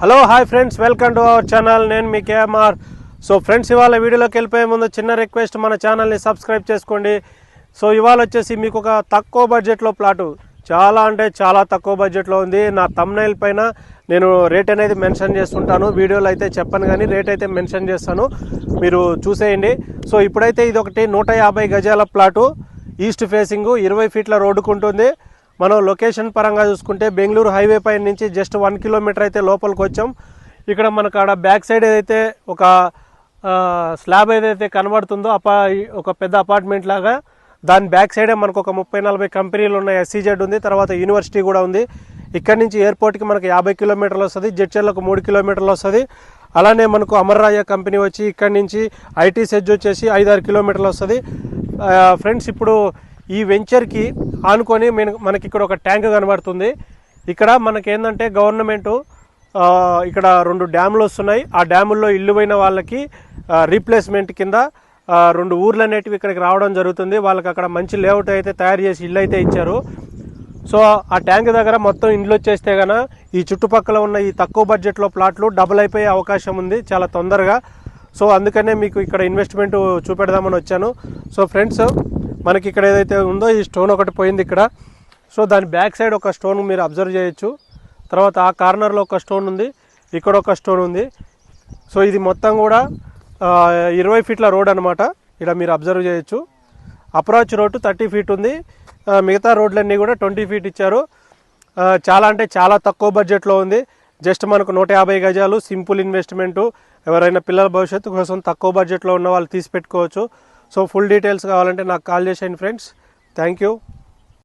Hello hi friends welcome to our channel నేను మీ KMR. So friends ఇవాళ వీడియోలోకి వెళ్ళిపోయే ముందు చిన్న రిక్వెస్ట్ మన ఛానల్ని సబ్స్క్రైబ్ చేసుకోండి. సో ఇవాళ వచ్చేసి మీకు ఒక తక్కువ బడ్జెట్లో ప్లాటు చాలా అంటే చాలా తక్కువ బడ్జెట్లో ఉంది. నా తమ్నైల్ పైన నేను రేట్ అనేది మెన్షన్ చేస్తుంటాను. వీడియోలో అయితే చెప్పను కానీ రేట్ అయితే మెన్షన్ చేస్తాను. మీరు చూసేయండి. సో ఇప్పుడైతే ఇది ఒకటి నూట యాభై గజాల ప్లాటు ఈస్ట్ ఫేసింగ్ ఇరవై ఫీట్ల రోడ్డుకుంటుంది మనం లొకేషన్ పరంగా చూసుకుంటే బెంగళూరు హైవే పై నుంచి జస్ట్ వన్ కిలోమీటర్ అయితే లోపలికి వచ్చాం. ఇక్కడ మనకు ఆడ బ్యాక్ సైడ్ ఏదైతే ఒక స్లాబ్ ఏదైతే కనబడుతుందో అపా ఒక పెద్ద అపార్ట్మెంట్ లాగా దాని బ్యాక్ సైడే మనకు ఒక ముప్పై నలభై కంపెనీలు ఉన్నాయి. ఎస్సీజెడ్ ఉంది తర్వాత యూనివర్సిటీ కూడా ఉంది. ఇక్కడ నుంచి ఎయిర్పోర్ట్కి మనకు యాభై కిలోమీటర్లు వస్తుంది జడ్చర్లకు మూడు కిలోమీటర్లు వస్తుంది. అలానే మనకు అమర్రాయ కంపెనీ వచ్చి ఇక్కడ నుంచి ఐటీ సెజ్ వచ్చేసి ఐదారు కిలోమీటర్లు వస్తుంది. ఫ్రెండ్స్ ఇప్పుడు ఈ వెంచర్కి ఆనుకొని మనకి ఇక్కడ ఒక ట్యాంక్ కనబడుతుంది. ఇక్కడ మనకి ఏంటంటే గవర్నమెంట్ ఇక్కడ రెండు డ్యాములు వస్తున్నాయి. ఆ డ్యాముల్లో ఇల్లు పోయిన వాళ్ళకి రీప్లేస్మెంట్ కింద రెండు ఊర్లు అనేటివి ఇక్కడికి రావడం జరుగుతుంది. వాళ్ళకి అక్కడ మంచి లేఅవుట్ అయితే తయారు చేసి ఇల్లు అయితే ఇచ్చారు. సో ఆ ట్యాంక్ దగ్గర మొత్తం ఇండ్లు వచ్చేస్తే గన ఈ చుట్టుపక్కల ఉన్న ఈ తక్కువ బడ్జెట్లో ప్లాట్లు డబుల్ అయిపోయే అవకాశం ఉంది చాలా తొందరగా. సో అందుకనే మీకు ఇక్కడ ఇన్వెస్ట్మెంట్ చూపెడదామని వచ్చాను. సో ఫ్రెండ్స్ మనకి ఇక్కడ ఏదైతే ఉందో ఈ స్టోన్ ఒకటి పోయింది ఇక్కడ. సో దాని బ్యాక్ సైడ్ ఒక స్టోన్ మీరు అబ్జర్వ్ చేయొచ్చు. తర్వాత ఆ కార్నర్లో ఒక స్టోన్ ఉంది ఇక్కడ ఒక స్టోన్ ఉంది. సో ఇది మొత్తం కూడా ఇరవై ఫీట్ల రోడ్ అనమాట ఇక్కడ మీరు అబ్జర్వ్ చేయొచ్చు. అప్రోచ్ రోడ్డు థర్టీ ఫీట్ ఉంది. మిగతా రోడ్లన్నీ కూడా ట్వంటీ ఫీట్ ఇచ్చారు. చాలా అంటే చాలా తక్కువ బడ్జెట్లో ఉంది. జస్ట్ మనకు నూట యాభై గజాలు సింపుల్ ఇన్వెస్ట్మెంటు ఎవరైనా పిల్లల భవిష్యత్తు కోసం తక్కువ బడ్జెట్లో ఉన్న వాళ్ళు తీసి పెట్టుకోవచ్చు. సో ఫుల్ డీటెయిల్స్ కావాలంటే నాకు కాల్ చేసేయండి ఫ్రెండ్స్. Thank you.